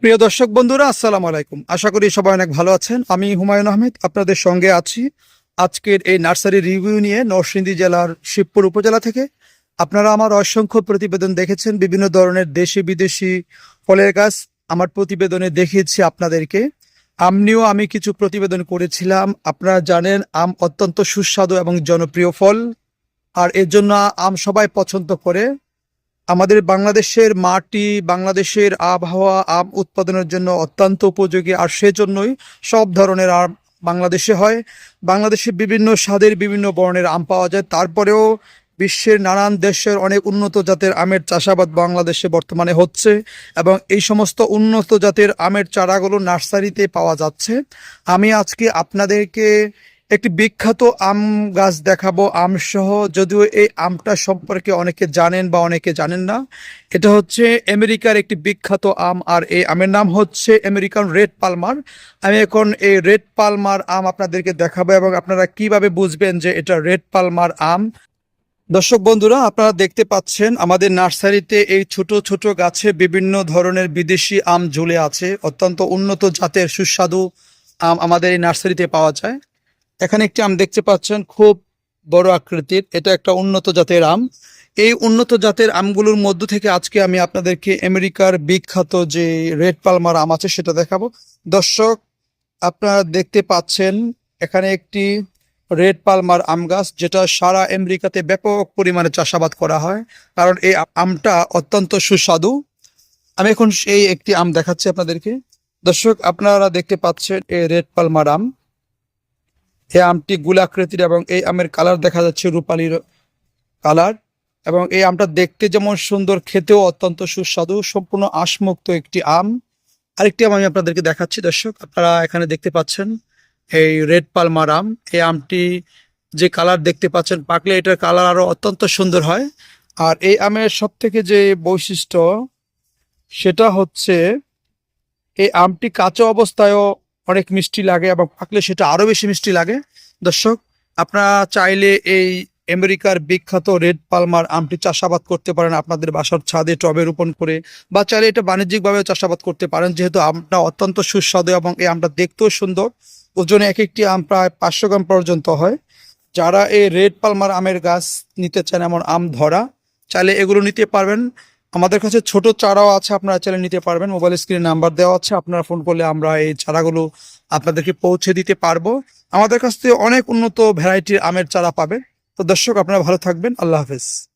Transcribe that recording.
প্রিয় দর্শক বন্ধুরা, আসসালামু আলাইকুম। আশা করি সবাই অনেক ভালো আছেন। আমি হুমায়ুন আহমেদ, আপনাদের সঙ্গে আছি। আজকের এই নার্সারি রিভিউ নিয়ে নরসিংদী জেলার শিবপুর উপজেলা থেকে। আপনারা আমার অসংখ্য প্রতিবেদন দেখেছেন, বিভিন্ন ধরনের দেশি বিদেশি ফলের গাছ। আমার প্রতিবেদনে দেখিয়েছি আপনাদেরকে। আম নিয়েও আমি কিছু প্রতিবেদন করেছিলাম। আপনারা জানেন, আম অত্যন্ত সুস্বাদু এবং জনপ্রিয় ফল। আর এর জন্য আম সবাই পছন্দ করে। আমাদের বাংলাদেশের মাটি, বাংলাদেশের আবহাওয়া, আম উৎপাদনের জন্য অত্যন্ত উপযোগী, আর সেজন্যই সব ধরনের আম বাংলাদেশে হয়। বাংলাদেশে বিভিন্ন স্বাদের বিভিন্ন বর্ণের আম পাওয়া যায়। তারপরেও বিশ্বের নানান দেশের অনেক উন্নত জাতের আমের চাষাবাদ বাংলাদেশে বর্তমানে হচ্ছে এবং এই সমস্ত উন্নত জাতের আমের চারাগুলো নার্সারিতে পাওয়া যাচ্ছে। আমি আজকে আপনাদেরকে একটি বিখ্যাত আম গাছ দেখাবো আম সহ যদিও এই আমটা সম্পর্কে অনেকে জানেন বা অনেকে জানেন না, এটা হচ্ছে আমেরিকার একটি বিখ্যাত আম আর এই আমের নাম হচ্ছে আমেরিকান রেড পালমার। আমি এখন এই রেড পালমার আম আপনাদেরকে দেখাবো এবং আপনারা কীভাবে বুঝবেন যে এটা রেড পালমার আম। দর্শক বন্ধুরা, আপনারা দেখতে পাচ্ছেন আমাদের নার্সারিতে এই ছোট ছোট গাছে বিভিন্ন ধরনের বিদেশি আম ঝুলে আছে। অত্যন্ত উন্নত জাতের সুস্বাদু আম আমাদের এই নার্সারিতে পাওয়া যায়। এখানে একটি আম দেখতে পাচ্ছেন, খুব বড় আকৃতির। এটা একটা উন্নত জাতের আম। এই উন্নত জাতের আমগুলোর মধ্য থেকে আজকে আমি আপনাদেরকে আমেরিকার বিখ্যাত যে রেড পালমার আম আছে সেটা দেখাবো। দর্শক, আপনারা দেখতে পাচ্ছেন, এখানে একটি রেড পালমার আম গাছ, যেটা সারা আমেরিকাতে ব্যাপক পরিমাণে চাষাবাদ করা হয়। কারণ এই আমটা অত্যন্ত সুস্বাদু। আমি এখন এই একটি আম দেখাচ্ছি আপনাদেরকে। দর্শক, আপনারা দেখতে পাচ্ছেন এই রেড পালমার আম। এই আমটি গোলাকৃতির এবং এই আমের কালার দেখা যাচ্ছে রূপালি কালার এবং এই আমটা দেখতে যেমন সুন্দর, খেতেও অত্যন্ত সুস্বাদু, সম্পূর্ণ আশমুক্ত একটি আম। আরেকটি আম আমি আপনাদেরকে দেখাচ্ছি, দর্শক, আপনারা এখানে দেখতে পাচ্ছেন এই রেড পালমার আম। এই আমটি যে কালার দেখতে পাচ্ছেন, পাকলে এটার কালার আরও অত্যন্ত সুন্দর হয়। আর এই আমের সব থেকে যে বৈশিষ্ট্য, সেটা হচ্ছে এই আমটি কাঁচা অবস্থায়ও অনেক মিষ্টি লাগে এবং পাকলে সেটা আরও বেশি মিষ্টি লাগে। দর্শক, আপনারা চাইলে এই আমেরিকার বিখ্যাত রেড পালমার আমটি চাষাবাদ করতে পারেন আপনাদের বাসার ছাদে টবে রোপণ করে বা চাইলে এটা বাণিজ্যিকভাবে চাষাবাদ করতে পারেন যেহেতু আমটা অত্যন্ত সুস্বাদু এবং এই আমটা দেখতেও সুন্দর। ওজনে এক একটি আম প্রায় পাঁচশো গ্রাম পর্যন্ত হয়। যারা এই রেড পালমার আমের গাছ নিতে চান এমন আম ধরা, চাইলে এগুলো নিতে পারবেন। আমাদের কাছে ছোট চারাও আছে, আপনারা চাইলে নিতে পারবেন। মোবাইল স্ক্রিনে নাম্বার দেওয়া আছে, আপনারা ফোন করলে আমরা এই চারাগুলো আপনাদেরকে পৌঁছে দিতে পারব। আমাদের কাছ থেকে অনেক উন্নত ভ্যারাইটির আমের চারা পাবেন। তো দর্শক, আপনারা ভালো থাকবেন। আল্লাহ হাফেজ।